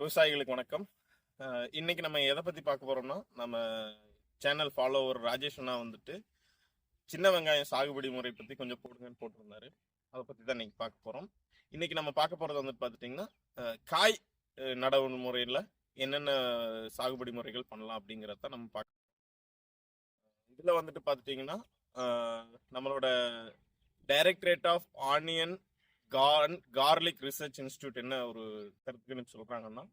விவசாயிகளுக்கு வணக்கம். இன்னைக்கு நம்ம எதை பற்றி பார்க்க போகிறோம்னா நம்ம சேனல் ஃபாலோவர் ராஜேஷ் அண்ணா வந்துட்டு சின்ன வெங்காயம் சாகுபடி முறை பற்றி கொஞ்சம் போடுங்கன்னு போட்டிருந்தாரு. அதை பற்றி தான் இன்னைக்கு பார்க்க போகிறோம் இன்னைக்கு நம்ம பார்க்க போகிறது வந்துட்டு பார்த்துட்டிங்கன்னா காய் நடவு முறையில் என்னென்ன சாகுபடி முறைகள் பண்ணலாம் அப்படிங்கிறத நம்ம பார்க்க இதில் வந்துட்டு பார்த்துட்டிங்கன்னா நம்மளோட directorate of onion corn garlic research institute என்ன ஒரு கருத்துன்னு சொல்றாங்கன்னா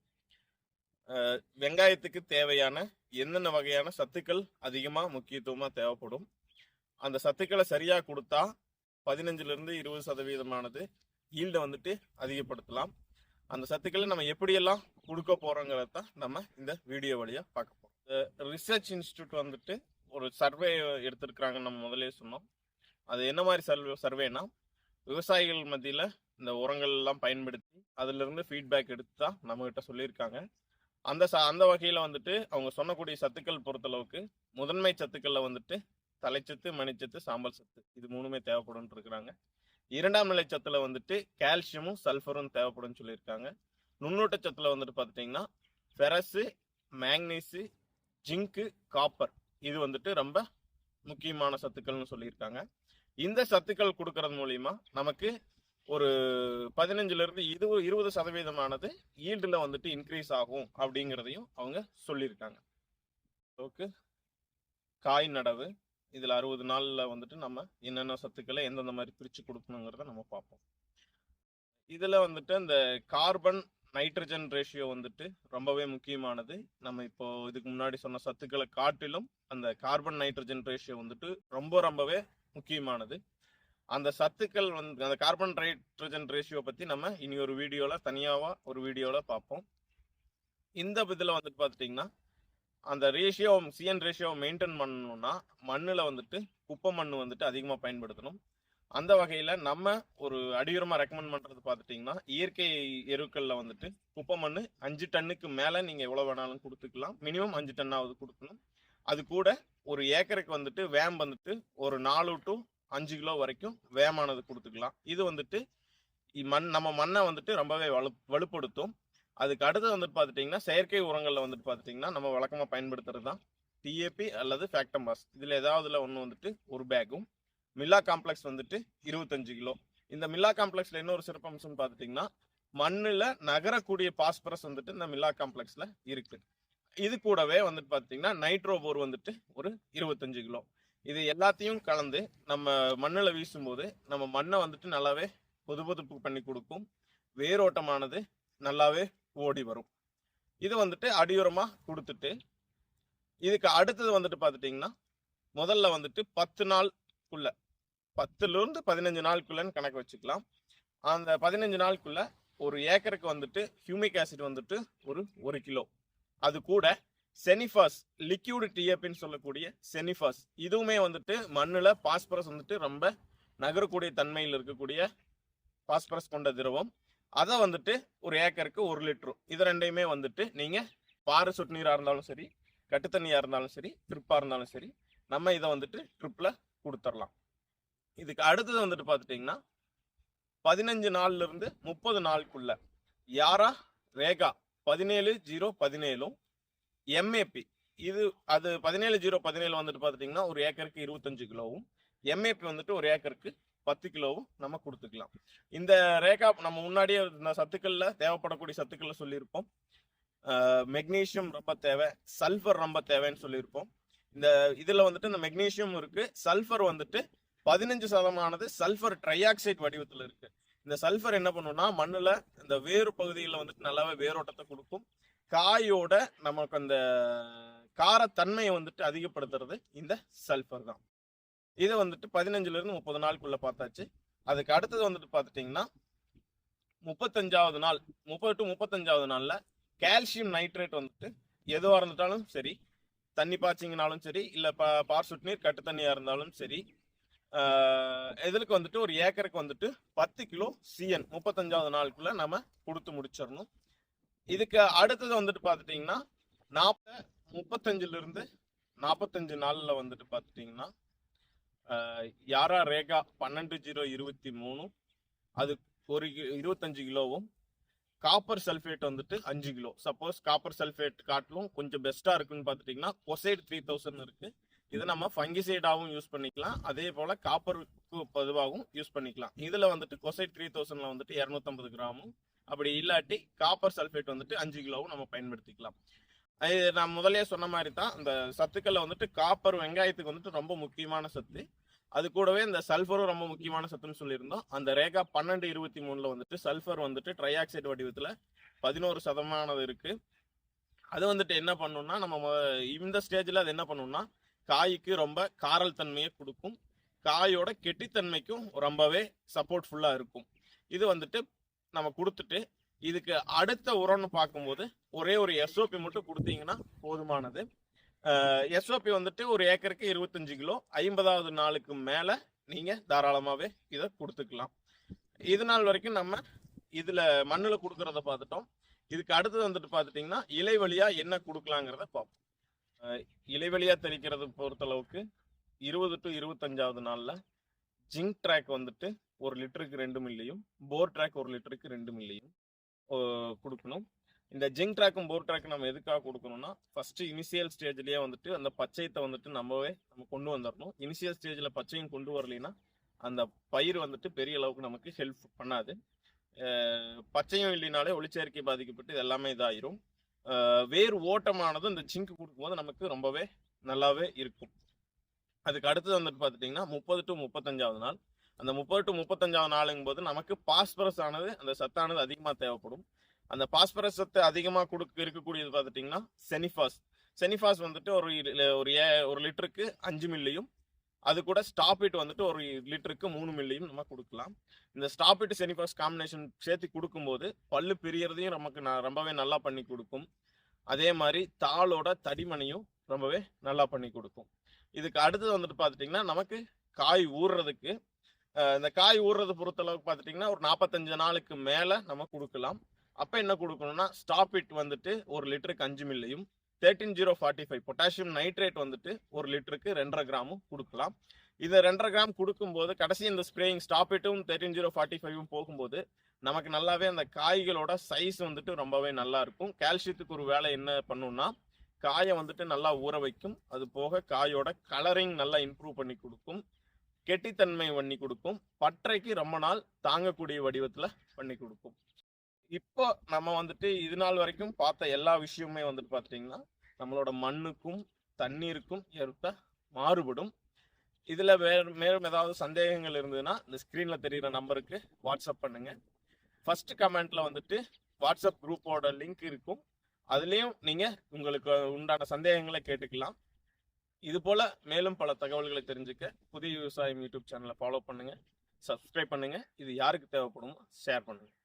வெங்காயத்துக்கு தேவையான என்னென்ன வகையான சத்துக்கள் அதிகமாக முக்கியத்துவமாக தேவைப்படும்? அந்த சத்துக்களை சரியாக கொடுத்தா பதினஞ்சுலேருந்து இருபது சதவீதமானது ஈல்டை வந்துட்டு அதிகப்படுத்தலாம். அந்த சத்துக்களை நம்ம எப்படியெல்லாம் கொடுக்க போகிறோங்கிறத தான் நம்ம இந்த வீடியோ வழியாக பார்க்க போகிறோம் ரிசர்ச் இன்ஸ்டியூட் வந்துட்டு ஒரு சர்வே எடுத்திருக்கிறாங்க நம்ம முதலே சொன்னோம். அது என்ன மாதிரி சர்வே சர்வேனா விவசாயிகள் மத்தியில் இந்த உரங்கள் எல்லாம் பயன்படுத்தி அதுல இருந்து ஃபீட்பேக் எடுத்து தான் நம்ம கிட்ட சொல்லியிருக்காங்க. அந்த ச அந்த வகையில் வந்துட்டு அவங்க சொன்னக்கூடிய சத்துக்கள் பொறுத்தளவுக்கு முதன்மை சத்துக்கள்ல வந்துட்டு தலைச்சத்து மணிச்சத்து சாம்பல் சத்து இது மூணுமே தேவைப்படும் இருக்கிறாங்க. இரண்டாம் நிலை சத்துல வந்துட்டு கால்சியமும் சல்ஃபரும் தேவைப்படும் சொல்லியிருக்காங்க. நுண்ணூட்ட சத்துல வந்துட்டு பார்த்துட்டிங்கன்னா ஃபெரஸு மேக்னீஸு ஜிங்கு காப்பர் இது வந்துட்டு ரொம்ப முக்கியமான சத்துக்கள்னு சொல்லியிருக்காங்க. இந்த சத்துக்கள் கொடுக்கறது மூலியமா நமக்கு ஒரு பதினஞ்சுலேருந்து இரு இருபது சதவீதமானது ஈல்டில் வந்துட்டு இன்க்ரீஸ் ஆகும் அப்படிங்கிறதையும் அவங்க சொல்லியிருக்காங்க. ஓகே. காய் நடவு இதில் அறுபது நாளில் வந்துட்டு நம்ம என்னென்ன சத்துக்களை எந்தெந்த மாதிரி பிரித்து கொடுக்கணுங்கிறத நம்ம பார்ப்போம். இதில் வந்துட்டு அந்த கார்பன் நைட்ரஜன் ரேஷியோ வந்துட்டு ரொம்பவே முக்கியமானது. நம்ம இப்போ இதுக்கு முன்னாடி சொன்ன சத்துக்களை காட்டிலும் அந்த கார்பன் நைட்ரஜன் ரேஷியோ வந்துட்டு ரொம்ப ரொம்பவே முக்கியமானது. அந்த சத்துக்கள் வந்து அந்த கார்பன் நைட்ரஜன் ரேஷியோ பற்றி நம்ம இனி ஒரு வீடியோவில் தனியாக ஒரு வீடியோவில் பார்ப்போம் இந்த இதில் வந்துட்டு பார்த்துட்டிங்கன்னா அந்த ரேஷியோ சிஎன் ரேஷியோ மெயின்டைன் பண்ணணும்னா மண்ணில் வந்துட்டு குப்பை மண் வந்துட்டு அதிகமாக பயன்படுத்தணும். அந்த வகையில் நம்ம ஒரு அடியுரமாக ரெக்கமெண்ட் பண்ணுறது பார்த்துட்டிங்கன்னா இயற்கை எருக்களில் வந்துட்டு குப்பை மண் அஞ்சு டன்னுக்கு மேலே நீங்கள் எவ்வளோ வேணாலும் கொடுத்துக்கலாம். மினிமம் அஞ்சு டன்னாவது கொடுக்கணும். அது கூட ஒரு ஏக்கருக்கு வந்துட்டு வேம் வந்துட்டு ஒரு நாலு டு அஞ்சு கிலோ வரைக்கும் வேமானது கொடுத்துக்கலாம். இது வந்துட்டு மண் நம்ம மண்ணை வந்துட்டு ரொம்பவே வலு வலுப்படுத்தும். அதுக்கு அடுத்து வந்துட்டு பார்த்துட்டிங்கன்னா செயற்கை உரங்களில் வந்துட்டு பார்த்துட்டிங்கன்னா நம்ம வழக்கமாக பயன்படுத்துறது தான். டிஏபி அல்லது ஃபேக்டம்பாஸ் இதில் ஏதாவதுல ஒன்று வந்துட்டு ஒரு பேக்கும் மில்லா காம்ப்ளெக்ஸ் வந்துட்டு இருபத்தஞ்சு கிலோ. இந்த மில்லா காம்ப்ளெக்ஸில் இன்னொரு சிறப்பம்சம்னு பார்த்துட்டிங்கன்னா மண்ணில் நகரக்கூடிய பாஸ்பரஸ் வந்துட்டு இந்த மில்லா காம்ப்ளெக்ஸில் இருக்குது இது கூடவே வந்துட்டு பார்த்தீங்கன்னா நைட்ரோபோர் வந்துட்டு ஒரு இருபத்தஞ்சு கிலோ. இது எல்லாத்தையும் கலந்து நம்ம மண்ணில் வீசும்போது நம்ம மண்ணை வந்துட்டு நல்லாவே பொது பொதுப்பு பண்ணி கொடுக்கும். வேரோட்டமானது நல்லாவே ஓடி வரும். இது வந்துட்டு அடியுரமாக கொடுத்துட்டு இதுக்கு அடுத்தது வந்துட்டு பார்த்துட்டிங்கன்னா முதல்ல வந்துட்டு பத்து நாளுக்குள்ள பத்துலேருந்து பதினஞ்சு நாளுக்குள்ளன்னு கணக்கு வச்சுக்கலாம். அந்த பதினஞ்சு நாளுக்குள்ள ஒரு ஏக்கருக்கு வந்துட்டு ஹியூமிக் ஆசிட் வந்துட்டு ஒரு ஒரு கிலோ. அது கூட செனிஃபாஸ் லிக்யூடு டிஎப்பின்னு சொல்லக்கூடிய செனிஃபாஸ் இதுவுமே வந்துட்டு மண்ணில் பாஸ்பரஸ் வந்துட்டு ரொம்ப நகரக்கூடிய தன்மையில் இருக்கக்கூடிய பாஸ்பரஸ் கொண்ட திரவம். அதை வந்துட்டு ஒரு ஏக்கருக்கு ஒரு லிட்டரும் இது ரெண்டையுமே வந்துட்டு நீங்கள் பாறை சொட்டு நீராக இருந்தாலும் சரி கட்டு தண்ணியாக இருந்தாலும் சரி ட்ரிப்பாக இருந்தாலும் சரி நம்ம இதை வந்துட்டு ட்ரிப்பில் கொடுத்துடலாம் இதுக்கு அடுத்தது வந்துட்டு பார்த்துட்டிங்கன்னா பதினஞ்சு நாள்ல இருந்து முப்பது நாளுக்குள்ள யாரா? ரேகா. பதினேழு ஜீரோ பதினேழும் எம்ஏபி இது அது பதினேழு ஜீரோ பதினேழு வந்துட்டு பார்த்துட்டிங்கன்னா ஒரு ஏக்கருக்கு இருபத்தஞ்சு கிலோவும் எம்ஏபி வந்துட்டு ஒரு ஏக்கருக்கு பத்து கிலோவும் நம்ம கொடுத்துக்கலாம். இந்த ரேகா நம்ம முன்னாடியே இந்த சத்துக்கள்ல தேவைப்படக்கூடிய சத்துக்களை சொல்லியிருப்போம். மெக்னீஷியம் ரொம்ப தேவை சல்ஃபர் ரொம்ப தேவைன்னு சொல்லியிருப்போம். இந்த இதுல வந்துட்டு இந்த மெக்னீஷியம் இருக்கு சல்ஃபர் வந்துட்டு பதினஞ்சு சதமானது சல்ஃபர் ட்ரையாக்சைடு வடிவத்தில் இருக்கு. இந்த சல்ஃபர் என்ன பண்ணும்னா மண்ணில் இந்த வேறு பகுதியில் வந்துட்டு நல்லாவே வேரோட்டத்தை கொடுக்கும். காயோட நமக்கு அந்த காரத்தன்மையை வந்துட்டு அதிகப்படுத்துறது இந்த சல்ஃபர் தான். இதை வந்துட்டு பதினஞ்சுலேருந்து முப்பது நாளுக்குள்ளே பார்த்தாச்சு. அதுக்கு அடுத்தது வந்துட்டு பார்த்துட்டிங்கன்னா முப்பத்தஞ்சாவது நாள் முப்பது டு முப்பத்தஞ்சாவது நாளில் கால்சியம் நைட்ரேட் வந்துட்டு எதுவாக இருந்துட்டாலும் சரி தண்ணி பாய்ச்சிங்கனாலும் சரி இல்லை பா பார் சுட்டு நீர் கட்டு தண்ணியாக இருந்தாலும் சரி ஆஹ் இதுக்கு வந்துட்டு ஒரு ஏக்கருக்கு வந்துட்டு பத்து கிலோ சிஎன் முப்பத்தஞ்சாவது நாளுக்குள்ள நம்ம கொடுத்து முடிச்சிடணும். இதுக்கு அடுத்தது வந்துட்டு பார்த்துட்டிங்கன்னா நாற்ப முப்பத்தஞ்சுல இருந்து நாற்பத்தஞ்சு நாளில் வந்துட்டு பார்த்துட்டிங்கன்னா யாரா ரேகா பன்னெண்டு ஜீரோ இருபத்தி மூணு அது ஒரு இருபத்தஞ்சு கிலோவும் காப்பர் சல்ஃபேட் வந்துட்டு அஞ்சு கிலோ. சப்போஸ் காப்பர் சல்ஃபேட் காட்டிலும் கொஞ்சம் பெஸ்ட்டாக இருக்குன்னு பார்த்துட்டிங்கன்னா கொசைட் த்ரீ தௌசண்ட் இருக்குது இதை நம்ம ஃபங்கிசைடாகவும் யூஸ் பண்ணிக்கலாம். அதே போல் காப்பருக்கு பதுவாகவும் யூஸ் பண்ணிக்கலாம். இதில் வந்துட்டு கொசைட் த்ரீ தௌசண்டில் வந்துட்டு இரநூத்தம்பது கிராமும் அப்படி இல்லாட்டி காப்பர் சல்ஃபேட் வந்துட்டு அஞ்சு கிலோவும் நம்ம பயன்படுத்திக்கலாம். அது நான் முதலே சொன்ன மாதிரி தான் இந்த சத்துக்களில் வந்துட்டு காப்பர் வெங்காயத்துக்கு வந்துட்டு ரொம்ப முக்கியமான சத்து. அது கூடவே இந்த சல்ஃபரும் ரொம்ப முக்கியமான சத்துன்னு சொல்லியிருந்தோம். அந்த ரேகா பன்னெண்டு இருபத்தி மூணில் வந்துட்டு சல்ஃபர் வந்துட்டு ட்ரை ஆக்சைடு வடிவத்தில் பதினோரு சதமானது இருக்குது அது வந்துட்டு என்ன பண்ணும்னா நம்ம இந்த ஸ்டேஜில் அது என்ன பண்ணும்னா காய்க்கு ரொம்ப காரல் தன்மையை கொடுக்கும். காயோட கெட்டித்தன்மைக்கும் ரொம்பவே சப்போர்ட்ஃபுல்லாக இருக்கும். இது வந்துட்டு நம்ம கொடுத்துட்டு இதுக்கு அடுத்த உரம்னு பார்க்கும்போது ஒரே ஒரு எஸ்ஓபி மட்டும் கொடுத்தீங்கன்னா போதுமானது. எஸ்ஓபி வந்துட்டு ஒரு ஏக்கருக்கு இருபத்தஞ்சு கிலோ ஐம்பதாவது நாளுக்கு மேலே நீங்கள் தாராளமாகவே இதை கொடுத்துக்கலாம். இது நாள் வரைக்கும் நம்ம இதில் மண்ணில் கொடுக்குறத பார்த்துட்டோம். இதுக்கு அடுத்தது வந்துட்டு பார்த்துட்டிங்கன்னா இலை வழியாக என்ன கொடுக்கலாங்கிறத பார்ப்போம். இலைவெளியாக இலை தெளிக்கிறது பொறுத்தளவுக்கு இருபது டு இருபத்தஞ்சாவது நாளில் ஜிங்க் ட்ராக் வந்துட்டு ஒரு லிட்டருக்கு ரெண்டு மில்லியும் போர் ட்ராக் ஒரு லிட்டருக்கு ரெண்டு மில்லியும் கொடுக்கணும். இந்த ஜிங்க் ட்ராக்கும் போர் ட்ராக்கும் நம்ம எதுக்காக கொடுக்கணும்னா ஃபர்ஸ்ட் இனிஷியல் ஸ்டேஜ்லேயே வந்துட்டு அந்த பச்சையத்தை வந்துட்டு நம்மவே நம்ம கொண்டு வந்துடணும் இனிஷியல் ஸ்டேஜில் பச்சையும் கொண்டு வரலைன்னா அந்த பயிர் வந்துட்டு பெரிய அளவுக்கு நமக்கு ஹெல்ப் பண்ணாது. பச்சையும் இல்லைனாலே ஒளிச்சேர்க்கை பாதிக்கப்பட்டு இது எல்லாமே இதாயிரும். வேர் ஓட்டமானது இந்த ஜிங்க் கொடுக்கும்போது நமக்கு ரொம்பவே நல்லாவே இருக்கும். அதுக்கு அடுத்தது வந்துட்டு பார்த்துட்டிங்கன்னா முப்பது டு முப்பத்தஞ்சாவது நாள். அந்த முப்பது டு முப்பத்தஞ்சாவது நாளுங்கும் போது நமக்கு பாஸ்பரஸ் ஆனது அந்த சத்தானது அதிகமாக தேவைப்படும். அந்த பாஸ்பரஸ் சத்து அதிகமாக கொடுக்க இருக்கக்கூடியது பார்த்துட்டிங்கன்னா செனிஃபாஸ். செனிஃபாஸ் வந்துட்டு ஒரு ஒரு ஏ ஒரு லிட்டருக்கு அஞ்சு மில்லியும் அது கூட ஸ்டாப்பிட் வந்துட்டு ஒரு லிட்டருக்கு மூணு மில்லியும் நம்ம கொடுக்கலாம். இந்த ஸ்டாப்பிட் செனிஃபாஸ் காம்பினேஷன் சேர்த்து கொடுக்கும்போது பல்லு பிரியறதையும் நமக்கு நான் ரொம்பவே நல்லா பண்ணி கொடுக்கும். அதே மாதிரி தாளோட தடிமனையும் ரொம்பவே நல்லா பண்ணி கொடுக்கும். இதுக்கு அடுத்தது வந்துட்டு பார்த்துட்டிங்கன்னா நமக்கு காய் ஊறுறதுக்கு இந்த காய் ஊறுறது பொறுத்தளவுக்கு பார்த்துட்டிங்கன்னா ஒரு நாற்பத்தஞ்சு நாளுக்கு மேலே நம்ம கொடுக்கலாம். அப்போ என்ன கொடுக்கணும்னா ஸ்டாப்பிட் வந்துட்டு ஒரு லிட்டருக்கு அஞ்சு மில்லையும் thirteen zero forty five potassium nitrate வந்துட்டு ஒரு லிட்டருக்கு ரெண்டரை கிராமும் கொடுக்கலாம். இதை ரெண்டரை கிராம் கொடுக்கும்போது கடைசி இந்த ஸ்ப்ரேயிங் ஸ்டாப்பிட்டும் தேர்ட்டின் ஜீரோ ஃபார்ட்டி ஃபைவும் போகும்போது நமக்கு நல்லாவே அந்த காய்களோட சைஸ் வந்துட்டு ரொம்பவே நல்லா இருக்கும். கால்சியத்துக்கு ஒரு வேலை என்ன பண்ணும்னா காயை வந்துட்டு நல்லா ஊற வைக்கும். அது போக காயோட கலரிங் நல்லா இம்ப்ரூவ் பண்ணி கொடுக்கும். கெட்டித்தன்மை பண்ணி கொடுக்கும். பற்றைக்கு ரொம்ப நாள் தாங்கக்கூடிய வடிவத்தில் பண்ணி கொடுக்கும். இப்போ நம்ம வந்துட்டு இது நாள் வரைக்கும் பார்த்த எல்லா விஷயமுமே வந்துட்டு பார்த்தீங்கன்னா நம்மளோட மண்ணுக்கும் தண்ணீருக்கும் ஏற்ப மாறுபடும். இதில் வேற மேலும் ஏதாவது சந்தேகங்கள் இருந்ததுன்னா இந்த ஸ்க்ரீனில் தெரிகிற நம்பருக்கு வாட்ஸ்அப் பண்ணுங்க. ஃபர்ஸ்ட் கமெண்ட்டில் வந்துட்டு வாட்ஸ்அப் குரூப்போட லிங்க் இருக்கும். அதுலேயும் நீங்கள் உங்களுக்கு உண்டான சந்தேகங்களை கேட்டுக்கலாம். இதுபோல் மேலும் பல தகவல்களை தெரிஞ்சுக்க புதிய விவசாயம் யூடியூப் சேனலை ஃபாலோ பண்ணுங்கள் சப்ஸ்கிரைப் பண்ணுங்கள் இது யாருக்கு தேவைப்படுமோ ஷேர் பண்ணுங்கள்